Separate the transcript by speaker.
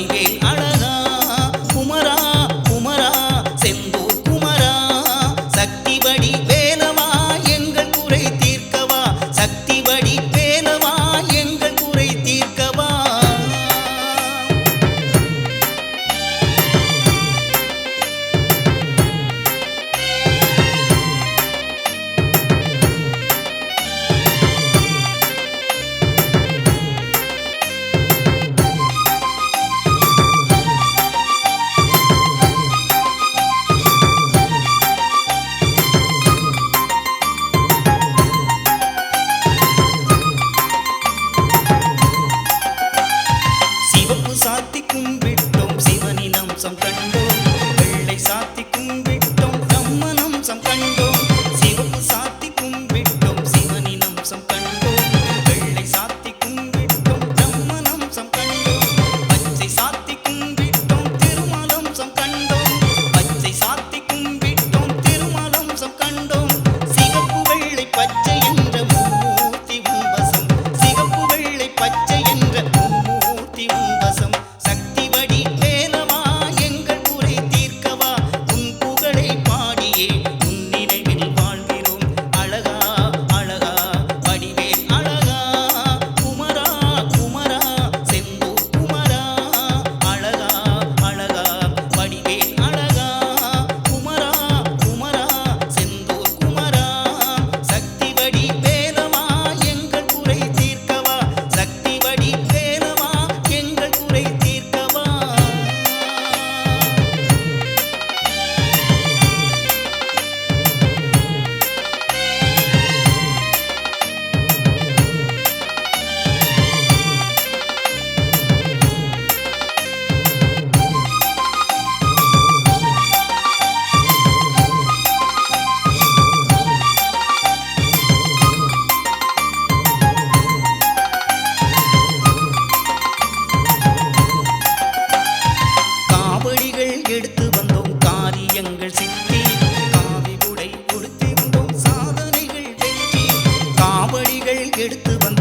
Speaker 1: அடிவேன் எடுத்து வந்த